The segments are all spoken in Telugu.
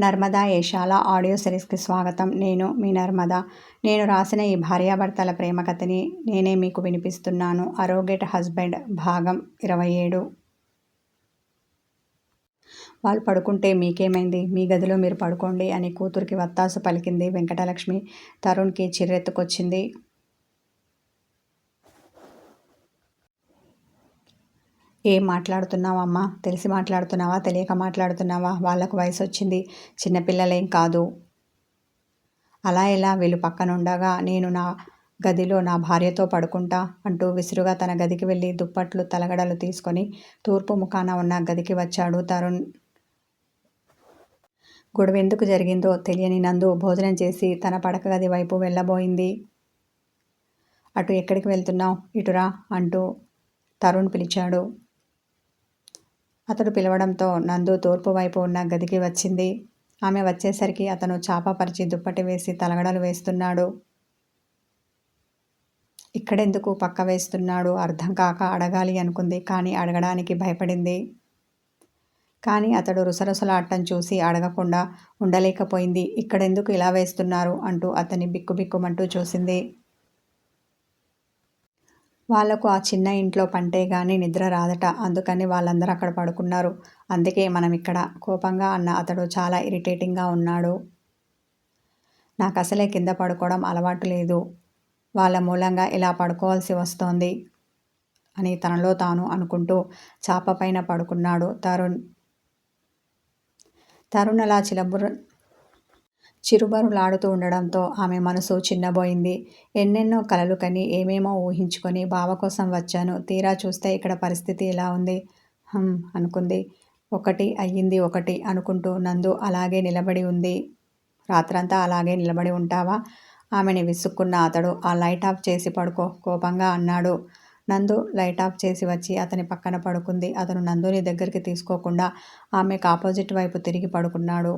నర్మదా ఏషాల ఆడియో సిరీస్కి స్వాగతం. నేను మీ నర్మద. నేను రాసిన ఈ భార్యాభర్తల ప్రేమ కథని నేనే మీకు వినిపిస్తున్నాను. అరోగేట్ హస్బెండ్ భాగం ఇరవై ఏడు వాళ్ళు పడుకుంటే మీకేమైంది? మీ గదిలో మీరు పడుకోండి అని కూతురికి వత్తాసు పలికింది వెంకటలక్ష్మి. తరుణ్కి చిర్రెత్తుకొచ్చింది. ఏం మాట్లాడుతున్నావమ్మా? తెలిసి మాట్లాడుతున్నావా? తెలియక మాట్లాడుతున్నావా? వాళ్ళకు వయసు వచ్చింది చిన్నపిల్లలేం కాదు. అలా ఎలా వీళ్ళు పక్కనుండగా నేను నా గదిలో నా భార్యతో పడుకుంటా అంటూ విసురుగా తన గదికి వెళ్ళి దుప్పట్లు తలగడలు తీసుకొని తూర్పు ముఖాన ఉన్న గదికి వచ్చాడు తరుణ్. గొడవ ఎందుకు జరిగిందో తెలియని నందు భోజనం చేసి తన పడక గది వైపు వెళ్ళబోయింది. అటు ఎక్కడికి వెళ్తున్నావు? ఇటురా అంటూ తరుణ్ పిలిచాడు. అతడు పిలవడంతో నందు తూర్పు వైపు ఉన్న గదికి వచ్చింది. ఆమె వచ్చేసరికి అతను చాపపరిచి దుప్పటి వేసి తలగడలు వేస్తున్నాడు. ఇక్కడెందుకు పక్క వేస్తున్నాడు? అర్థం కాక అడగాలి అనుకుంది. కానీ అడగడానికి భయపడింది. కానీ అతడు రుసరుసలాడటం చూసి అడగకుండా ఉండలేకపోయింది. ఇక్కడెందుకు ఇలా వేస్తున్నారు? అంటూ అతని బిక్కుబిక్కుమంటూ చూసింది. వాళ్ళకు ఆ చిన్న ఇంట్లో పంటే గాని నిద్ర రాదట. అందుకని వాళ్ళందరూ అక్కడ పడుకున్నారు. అందుకే మనం ఇక్కడ. కోపంగా అన్న అతడు చాలా ఇరిటేటింగ్గా ఉన్నాడు. నాకు అసలే కింద పడుకోవడం అలవాటు లేదు. వాళ్ళ మూలంగా ఇలా పడుకోవాల్సి వస్తోంది అని తనలో తాను అనుకుంటూ చాప పైన పడుకున్నాడు తరుణ్. తరుణ్ అలా చిలబుర చిరుబరులాడుతూ ఉండడంతో ఆమె మనసు చిన్నబోయింది. ఎన్నెన్నో కలలు కని ఏమేమో ఊహించుకొని బావ కోసం వచ్చాను. తీరా చూస్తే ఇక్కడ పరిస్థితి ఎలా ఉంది. హమ్ అనుకుంది. ఒకటి అయ్యింది ఒకటి అనుకుంటూ నందు అలాగే నిలబడి ఉంది. రాత్రంతా అలాగే నిలబడి ఉంటావా? ఆమెని విసుక్కున్న అతడు ఆ లైట్ ఆఫ్ చేసి పడుకో కోపంగా అన్నాడు. నందు లైట్ ఆఫ్ చేసి వచ్చి అతని పక్కన పడుకుంది. అతను నందుని దగ్గరికి తీసుకోకుండా ఆమెకు ఆపోజిట్ వైపు తిరిగి పడుకున్నాడు.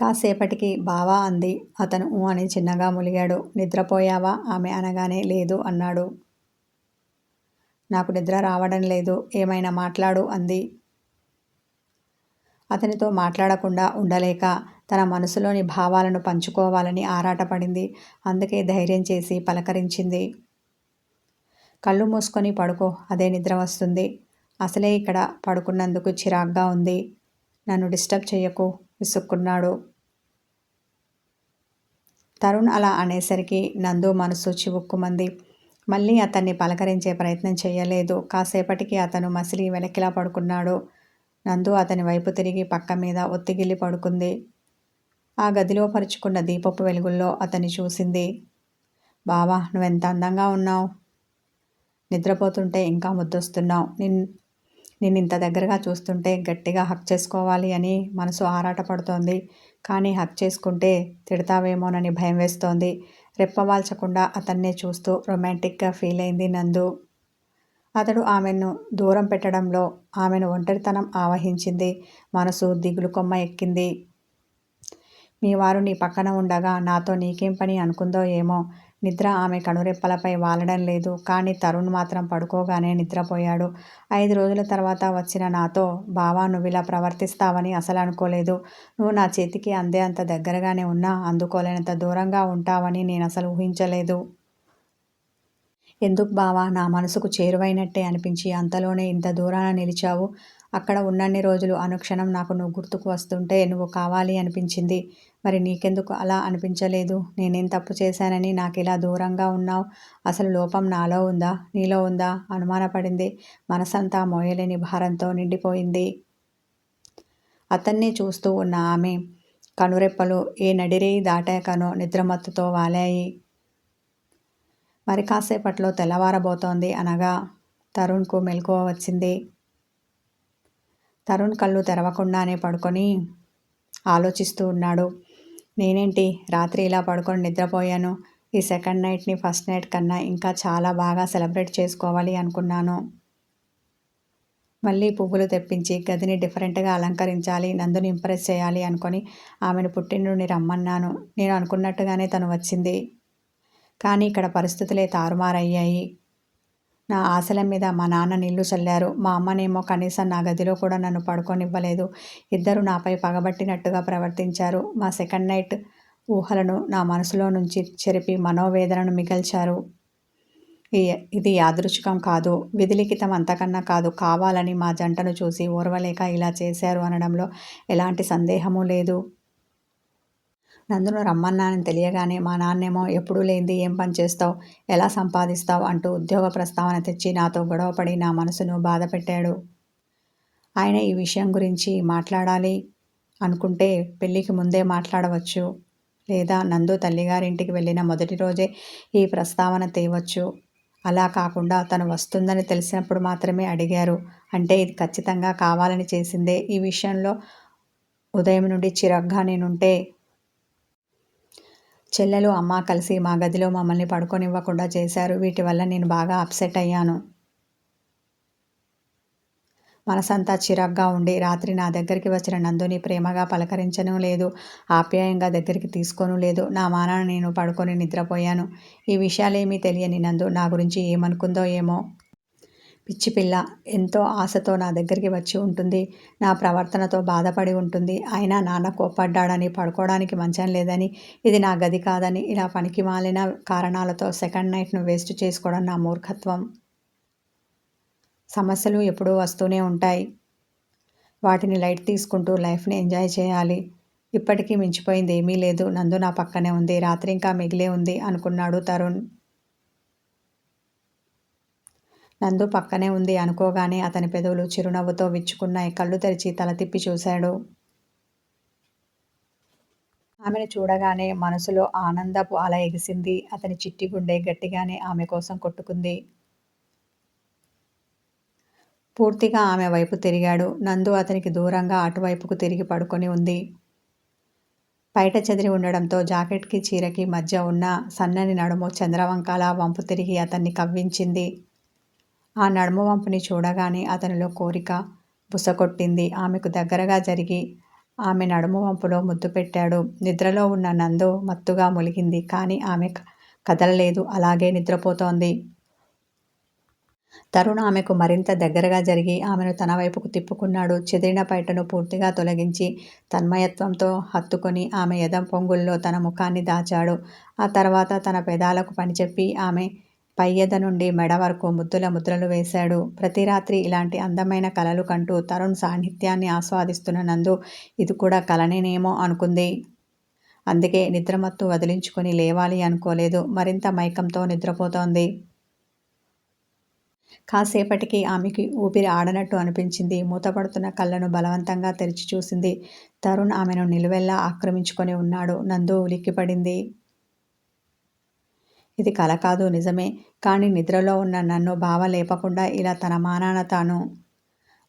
కాసేపటికి బావా అంది. అతను ఊ అని చిన్నగా ములిగాడు. నిద్రపోయావా? ఆమె అనగానే లేదు అన్నాడు. నాకు నిద్ర రావడం లేదు. ఏమైనా మాట్లాడు అంది. అతనితో మాట్లాడకుండా ఉండలేక తన మనసులోని భావాలను పంచుకోవాలని ఆరాటపడింది. అందుకే ధైర్యం చేసి పలకరించింది. కళ్ళు మూసుకొని పడుకో అదే నిద్ర వస్తుంది. అసలే ఇక్కడ పడుకున్నందుకు చిరాగ్గా ఉంది. నన్ను డిస్టర్బ్ చేయకు విసుక్కున్నాడు. తరుణ్ అలా అనేసరికి నందు మనసు చివుక్కుమంది. మళ్ళీ అతన్ని పలకరించే ప్రయత్నం చేయలేదు. కాసేపటికి అతను మసిలి వెనక్కిలా పడుకున్నాడు. నందు అతని వైపు తిరిగి పక్క మీద ఒత్తిగిల్లి పడుకుంది. ఆ గదిలో పరుచుకున్న దీపపు వెలుగుల్లో అతన్ని చూసింది. బావా నువ్వెంత అందంగా ఉన్నావు? నిద్రపోతుంటే ఇంకా ముద్దొస్తున్నావు. నిన్ నేను ఇంత దగ్గరగా చూస్తుంటే గట్టిగా హక్ చేసుకోవాలి అని మనసు ఆరాటపడుతోంది కానీ హక్ చేసుకుంటే తిడతావేమోనని భయం వేస్తోంది. రెప్పవాల్చకుండా అతన్నే చూస్తూ రొమాంటిక్గా ఫీల్ అయింది నందు. అతడు ఆమెను దూరం పెట్టడంలో ఆమెను ఒంటరితనం ఆవహించింది. మనసు దిగులు కొమ్మ ఎక్కింది. మీ వారు నీ పక్కన ఉండగా నాతో నీకేం పని అనుకుందో ఏమో నిద్ర ఆమె కనురెప్పలపై వాలడం లేదు. కానీ తరుణ్ మాత్రం పడుకోగానే నిద్రపోయాడు. ఐదు రోజుల తర్వాత వచ్చిన నాతో బావా నువ్వు ఇలా ప్రవర్తిస్తావని అసలు అనుకోలేదు. నువ్వు నా చేతికి అందే అంత దగ్గరగానే ఉన్నా అందుకోలేనంత దూరంగా ఉంటావని నేను అసలు ఊహించలేదు. ఎందుకు బావా నా మనసుకు చేరువైనట్టే అనిపించి అంతలోనే ఇంత దూరాన నిలిచావు. అక్కడ ఉన్నన్ని రోజులు అనుక్షణం నాకు నువ్వు గుర్తుకు వస్తుంటే నువ్వు కావాలి అనిపించింది. మరి నీకెందుకు అలా అనిపించలేదు? నేనేం తప్పు చేశానని నాకు ఇలా దూరంగా ఉన్నావు? అసలు లోపం నాలో ఉందా? నీలో ఉందా? అనుమానపడింది. మనసంతా మోయలేని భారంతో నిండిపోయింది. అతన్ని చూస్తూ ఉన్న ఆమె కనురెప్పలు ఏ నడిరేయి దాటాకనో నిద్రమత్తుతో వాలాయి. మరి కాసేపట్లో తెల్లవారబోతోంది అనగా తరుణ్కు మెలకువ వచ్చింది. తరుణ్ కళ్ళు తెరవకుండానే పడుకొని ఆలోచిస్తూ ఉన్నాడు. నేనేంటి? రాత్రి ఇలా పడుకొని నిద్రపోయాను. ఈ సెకండ్ నైట్ని ఫస్ట్ నైట్ కన్నా ఇంకా చాలా బాగా సెలబ్రేట్ చేసుకోవాలి అనుకున్నాను. మళ్ళీ పువ్వులు తెప్పించి గదిని డిఫరెంట్గా అలంకరించాలి నందుని ఇంప్రెస్ చేయాలి అనుకొని ఆమెను పుట్టినని రమ్మన్నాను. నేను అనుకున్నట్టుగానే తను వచ్చింది. కానీ ఇక్కడ పరిస్థితులే తారుమారయ్యాయి. నా ఆశల మీద మా నాన్న నీళ్ళు చల్లారు. మా అమ్మనేమో కనీసం నా గదిలో కూడా నన్ను పడుకోనివ్వలేదు. ఇద్దరు నాపై పగబట్టినట్టుగా ప్రవర్తించారు. మా సెకండ్ నైట్ ఊహలను నా మనసులో నుంచి చెరిపి మనోవేదనను మిగల్చారు. ఇది యాదృచ్ఛికం కాదు. విధిలిఖితం అంతకన్నా కాదు. కావాలని మా జంటను చూసి ఓర్వలేక ఇలా చేశారు అనడంలో ఎలాంటి సందేహము లేదు. నందును రమ్మన్నానని తెలియగానే మా నాన్నేమో ఎప్పుడూ లేనిది ఏం పని చేస్తావు? ఎలా సంపాదిస్తావు? అంటూ ఉద్యోగ ప్రస్తావన తెచ్చి నాతో గొడవపడి నా మనసును బాధ పెట్టాడు. ఆయన ఈ విషయం గురించి మాట్లాడాలి అనుకుంటే పెళ్ళికి ముందే మాట్లాడవచ్చు. లేదా నందు తల్లిగారింటికి వెళ్ళిన మొదటి రోజే ఈ ప్రస్తావన తేవచ్చు. అలా కాకుండా తను వస్తుందని తెలిసినప్పుడు మాత్రమే అడిగారు. అంటే ఇది ఖచ్చితంగా కావాలని చేసిందే. ఈ విషయంలో ఉదయం నుండి చిరగ్గా నేనుంటే చెల్లెలు అమ్మ కలిసి మా గదిలో మమ్మల్ని పడుకోనివ్వకుండా చేశారు. వీటి వల్ల నేను బాగా అప్సెట్ అయ్యాను. మనసంతా చిరాగ్గా ఉండి రాత్రి నా దగ్గరికి వచ్చిన నందుని ప్రేమగా పలకరించను లేదు. ఆప్యాయంగా దగ్గరికి తీసుకోను లేదు. నా మానాన నేను పడుకొని నిద్రపోయాను. ఈ విషయాలేమీ తెలియని నందు నా గురించి ఏమనుకుందో ఏమో పిచ్చి పిల్ల ఎంతో ఆశతో నా దగ్గరికి వచ్చి ఉంటుంది. నా ప్రవర్తనతో బాధపడి ఉంటుంది. అయినా నాన్న కోప్పడ్డాడని పడుకోవడానికి మంచం లేదని ఇది నా గది కాదని ఇలా పనికి మాలిన కారణాలతో సెకండ్ నైట్ను వేస్ట్ చేసుకోవడం నా మూర్ఖత్వం. సమస్యలు ఎప్పుడూ వస్తూనే ఉంటాయి. వాటిని లైట్ తీసుకుంటూ లైఫ్ని ఎంజాయ్ చేయాలి. ఇప్పటికీ మించిపోయింది ఏమీ లేదు. నందు నా పక్కనే ఉంది. రాత్రి ఇంకా మిగిలే ఉంది అనుకున్నాడు తరుణ్. నందు పక్కనే ఉంది అనుకోగానే అతని పెదవులు చిరునవ్వుతో విచ్చుకున్నాయి. కళ్ళు తెరిచి తల తిప్పి చూశాడు. ఆమెను చూడగానే మనసులో ఆనందపు అల ఎగిసింది. అతని చిట్టి గుండె గట్టిగానే ఆమె కోసం కొట్టుకుంది. పూర్తిగా ఆమె వైపు తిరిగాడు. నందు అతనికి దూరంగా అటువైపుకు తిరిగి పడుకొని ఉంది. బయట చెదిరి ఉండడంతో జాకెట్కి చీరకి మధ్య ఉన్న సన్నని నడుము చంద్రవంకాల వంపు తిరిగి అతన్ని కవ్వించింది. ఆ నడుము వంపుని చూడగానే అతనిలో కోరిక బుసకొట్టింది ఆమెకు దగ్గరగా జరిగి ఆమె నడుము వంపులో ముద్దు పెట్టాడు. నిద్రలో ఉన్న నందు మత్తుగా ములిగింది. కానీ ఆమె కదలలేదు. అలాగే నిద్రపోతోంది. తరుణ్ ఆమెకు మరింత దగ్గరగా జరిగి ఆమెను తన వైపుకు తిప్పుకున్నాడు. చెదిరిన పైటను పూర్తిగా తొలగించి తన్మయత్వంతో హత్తుకొని ఆమె ఎదం పొంగుల్లో తన ముఖాన్ని దాచాడు. ఆ తర్వాత తన పెదాలకు పనిచెప్పి ఆమె పయ్యద నుండి మెడ వరకు ముద్దుల ముద్రలు వేశాడు. ప్రతి రాత్రి ఇలాంటి అందమైన కలలు కంటూ తరుణ్ సాన్నిధ్యాన్ని ఆస్వాదిస్తున్న నందు ఇది కూడా కలనేనేమో అనుకుంది. అందుకే నిద్రమత్తు వదిలించుకొని లేవాలి అనుకోలేదు. మరింత మైకంతో నిద్రపోతోంది. కాసేపటికి ఆమెకి ఊపిరి ఆడనట్టు అనిపించింది. మూతపడుతున్న కళ్ళను బలవంతంగా తెరిచి చూసింది. తరుణ్ ఆమెను నిలువెల్లా ఆక్రమించుకొని ఉన్నాడు. నందు ఉలిక్కిపడింది. ఇది కల కాదు నిజమే. కానీ నిద్రలో ఉన్న నన్ను బావ లేపకుండా ఇలా తన మానాన తాను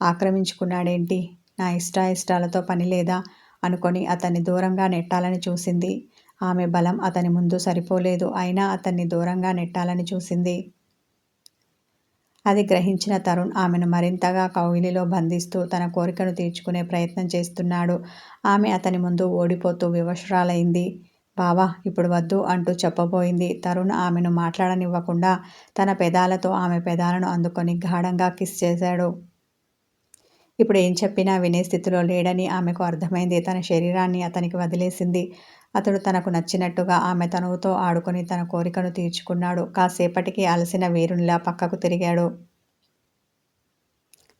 ఆక్రమించుకున్నాడేంటి? నా ఇష్టాయిష్టాలతో పని లేదా? అనుకొని అతన్ని దూరంగా నెట్టాలని చూసింది. ఆమె బలం అతని ముందు సరిపోలేదు. అయినా అతన్ని దూరంగా నెట్టాలని చూసింది. అది గ్రహించిన తరుణ్ ఆమెను మరింతగా కౌగిలిలో బంధిస్తూ తన కోరికను తీర్చుకునే ప్రయత్నం చేస్తున్నాడు. ఆమె అతని ముందు ఓడిపోతూ వివశురాలైంది బావా ఇప్పుడు వద్దు అంటూ చెప్పబోయింది. తరుణ్ ఆమెను మాట్లాడనివ్వకుండా తన పెదాలతో ఆమె పెదాలను అందుకొని గాఢంగా కిస్ చేశాడు. ఇప్పుడు ఏం చెప్పినా వినే స్థితిలో లేడని ఆమెకు అర్థమైంది. తన శరీరాన్ని అతనికి వదిలేసింది. అతడు తనకు నచ్చినట్టుగా ఆమె తనువుతో ఆడుకొని తన కోరికను తీర్చుకున్నాడు. కాసేపటికి అలసిన వీరునిలా పక్కకు తిరిగాడు.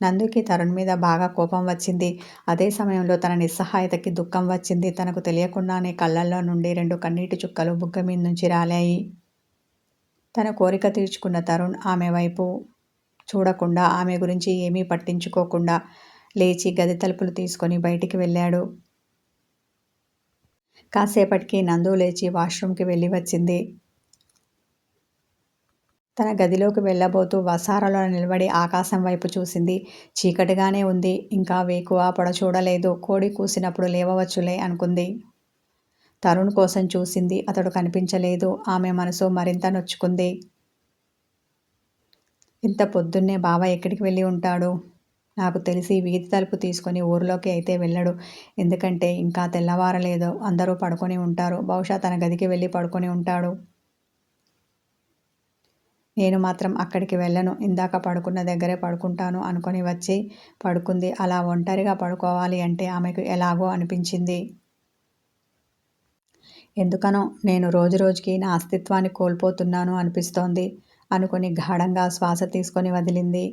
నందుకి తరుణ్ మీద బాగా కోపం వచ్చింది. అదే సమయంలో తన నిస్సహాయతకి దుఃఖం వచ్చింది. తనకు తెలియకుండానే కళ్ళల్లో నుండి రెండు కన్నీటి చుక్కలు బుగ్గ మీద నుంచి రాలాయి. తన కోరిక తీర్చుకున్న తరుణ్ ఆమె వైపు చూడకుండా ఆమె గురించి ఏమీ పట్టించుకోకుండా లేచి గది తలుపులు తీసుకొని బయటికి వెళ్ళాడు. కాసేపటికి నందు లేచి వాష్రూమ్కి వెళ్ళి వచ్చింది. తన గదిలోకి వెళ్ళబోతూ వసారలో నిలబడి ఆకాశం వైపు చూసింది. చీకటిగానే ఉంది. ఇంకా వేకువ పొడ చూడలేదు. కోడి కూసినప్పుడు లేవవచ్చులే అనుకుంది. తరుణ్ కోసం చూసింది. అతడు కనిపించలేదు. ఆమె మనసు మరింత నొచ్చుకుంది. ఇంత పొద్దున్నే బావ ఎక్కడికి వెళ్ళి ఉంటాడు? నాకు తెలిసి వీధి తలుపు తీసుకొని ఊరిలోకి అయితే వెళ్ళడు. ఎందుకంటే ఇంకా తెల్లవారలేదు. అందరూ పడుకొని ఉంటారు. బహుశా తన గదికి వెళ్ళి పడుకొని ఉంటాడు. నేను మాత్రం అక్కడికి వెళ్ళను. ఇందాక పడుకున్న దగ్గరే పడుకుంటాను అనుకొని వచ్చి పడుకుంది. అలా ఒంటరిగా పడుకోవాలి అంటే ఆమెకు ఎలాగో అనిపించింది. ఎందుకనో నేను రోజు రోజుకి నా అస్తిత్వాన్ని కోల్పోతున్నాను అనిపిస్తోంది అనుకుని గాఢంగా శ్వాస తీసుకొని వదిలింది.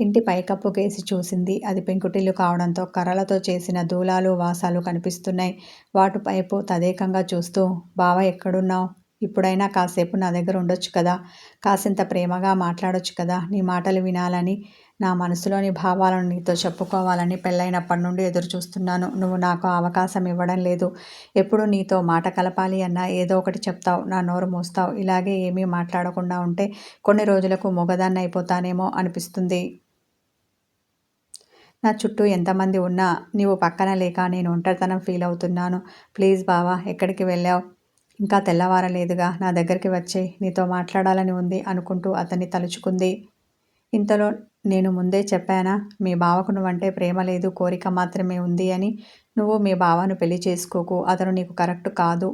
ఇంటి పైకప్పు కేసి చూసింది. అది పెంకుటిల్లు కావడంతో కర్రలతో చేసిన దూలాలు వాసాలు కనిపిస్తున్నాయి. వాటిపైపు తదేకంగా చూస్తూ బావ ఎక్కడున్నావు? ఇప్పుడైనా కాసేపు నా దగ్గర ఉండొచ్చు కదా. కాసింత ప్రేమగా మాట్లాడొచ్చు కదా. నీ మాటలు వినాలని నా మనసులోని భావాలను నీతో చెప్పుకోవాలని పెళ్ళైనప్పటి నుండి ఎదురు చూస్తున్నాను నువ్వు నాకు అవకాశం ఇవ్వడం లేదు. ఎప్పుడు నీతో మాట కలపాలి అన్నా ఏదో ఒకటి చెప్తావు నా నోరు మోస్తావు. ఇలాగే ఏమీ మాట్లాడకుండా ఉంటే కొన్ని రోజులకు మొగదాన్ని అయిపోతానేమో అనిపిస్తుంది. నా చుట్టూ ఎంతమంది ఉన్నా నీవు పక్కన లేక నేను ఒంటరితనం ఫీల్ అవుతున్నాను. ప్లీజ్ బావా ఎక్కడికి వెళ్ళావు? ఇంకా తెల్లవారలేదుగా నా దగ్గరికి వచ్చి నీతో మాట్లాడాలని ఉంది అనుకుంటూ అతన్ని తలుచుకుంది. ఇంతలో నేను ముందే చెప్పానా మీ బావకు నువ్వంటే ప్రేమ లేదు కోరిక మాత్రమే ఉంది అని. నువ్వు మీ బావను పెళ్ళి చేసుకోకు అతను నీకు కరెక్ట్ కాదు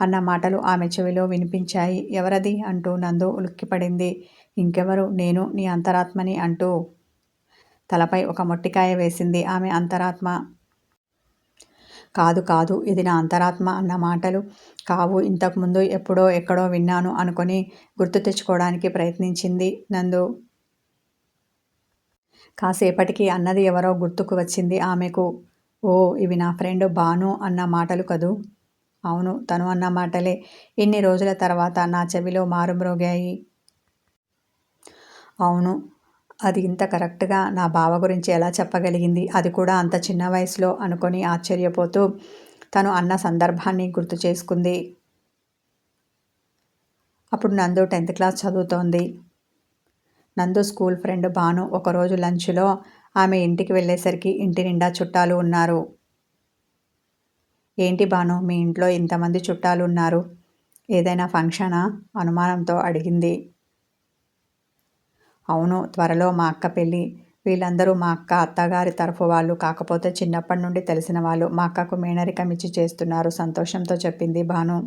అన్న మాటలు ఆమె చెవిలో వినిపించాయి. ఎవరది? అంటూ నందు ఉలిక్కిపడింది. ఇంకెవరు? నేను నీ అంతరాత్మని అంటూ తలపై ఒక మొట్టికాయ వేసింది ఆమె అంతరాత్మ. కాదు కాదు. ఇది నా అంతరాత్మ అన్న మాటలు. కావు ఇంతకుముందు ఎప్పుడో ఎక్కడో విన్నాను అనుకొని గుర్తు తెచ్చుకోవడానికి ప్రయత్నించింది నందు. కాసేపటికి అన్నది ఎవరో గుర్తుకు వచ్చింది ఆమెకు. ఓ ఇవి నా ఫ్రెండ్ బాను అన్న మాటలు కదూ? అవును తను అన్న మాటలే. ఇన్ని రోజుల తర్వాత నా చెవిలో మారుమ్రోగాయి. అవును అది ఇంత కరెక్ట్గా నా బావ గురించి ఎలా చెప్పగలిగింది? అది కూడా అంత చిన్న వయసులో అనుకొని ఆశ్చర్యపోతూ తను అన్న సందర్భాన్ని గుర్తు చేసుకుంది. అప్పుడు నందు టెన్త్ క్లాస్ చదువుతోంది. నందు స్కూల్ ఫ్రెండ్ భాను ఒకరోజు లంచ్లో ఆమె ఇంటికి వెళ్ళేసరికి ఇంటి నిండా చుట్టాలు ఉన్నారు. ఏంటి భాను మీ ఇంట్లో ఇంతమంది చుట్టాలు ఉన్నారు? ఏదైనా ఫంక్షనా? అనుమానంతో అడిగింది. అవును త్వరలో మా అక్క పెళ్ళి. వీళ్ళందరూ మా అక్క అత్తగారి తరఫు వాళ్ళు. కాకపోతే చిన్నప్పటి నుండి తెలిసిన వాళ్ళు. మా అక్కకు మేనరికం ఇచ్చి చేస్తున్నారు. సంతోషంతో చెప్పింది భాను.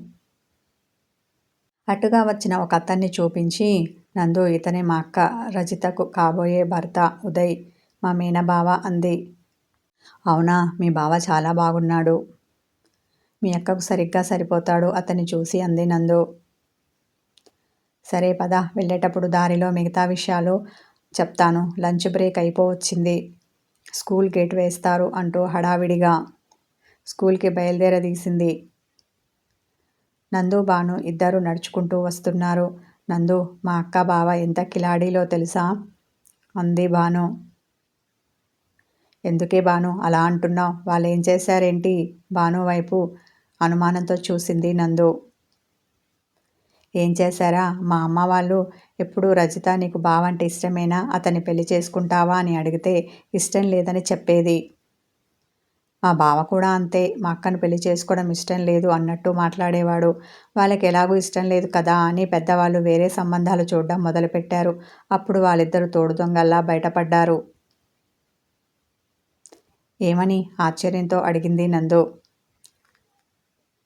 అటుగా వచ్చిన ఒక అతన్ని చూపించి నందు ఇతనే మా అక్క రజితకు కాబోయే భర్త ఉదయ్ మా మీనబావ అంది. అవునా మీ బావ చాలా బాగున్నాడు. మీ అక్కకు సరిగ్గా సరిపోతాడు అతన్ని చూసి అంది నందు. సరే పద వెళ్ళేటప్పుడు దారిలో మిగతా విషయాలు చెప్తాను. లంచ్ బ్రేక్ అయిపోవచ్చింది. స్కూల్ గేట్ వేస్తారు అంటూ హడావిడిగా స్కూల్కి బయలుదేరదీసింది. నందు బాను ఇద్దరు నడుచుకుంటూ వస్తున్నారు. నందు మా అక్క బావ ఎంత కిలాడీలో తెలుసా? అంది బాను ఎందుకే బాను అలా అంటున్నావు? వాళ్ళు ఏం చేశారేంటి? బాను వైపు అనుమానంతో చూసింది నందు. ఏం చేశారా? మా అమ్మ వాళ్ళు ఎప్పుడు రజిత నీకు బావంటే ఇష్టమేనా? అతన్ని పెళ్ళి చేసుకుంటావా? అని అడిగితే ఇష్టం లేదని చెప్పేది. మా బావ కూడా అంతే మా అక్కను పెళ్ళి చేసుకోవడం ఇష్టం లేదు అన్నట్టు మాట్లాడేవాడు. వాళ్ళకి ఎలాగూ ఇష్టం లేదు కదా అని పెద్దవాళ్ళు వేరే సంబంధాలు చూడడం మొదలుపెట్టారు. అప్పుడు వాళ్ళిద్దరు తోడు దొంగల్లా బయటపడ్డారు. ఏమని? ఆశ్చర్యంతో అడిగింది నందు.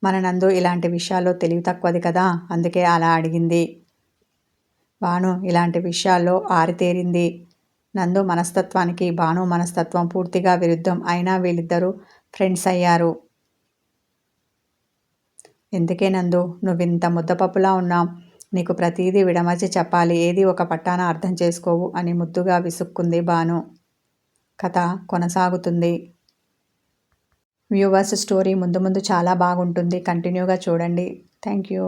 మన నందు ఇలాంటి విషయాల్లో తెలివి తక్కువది కదా అందుకే అలా అడిగింది. భాను ఇలాంటి విషయాల్లో ఆరితేరింది నందు మనస్తత్వానికి భాను మనస్తత్వం పూర్తిగా విరుద్ధం అయినా వీళ్ళిద్దరూ ఫ్రెండ్స్ అయ్యారు. ఎందుకే నందు నువ్వింత ముద్దపప్పులా ఉన్నావు? నీకు ప్రతీదీ విడమర్చి చెప్పాలి. ఏది ఒక పట్టాన అర్థం చేసుకోవు అని ముద్దుగా విసుక్కుంది భాను కథ కొనసాగుతుంది. వ్యూవర్స్ స్టోరీ ముందు ముందు చాలా బాగుంటుంది. కంటిన్యూగా చూడండి. Thank you.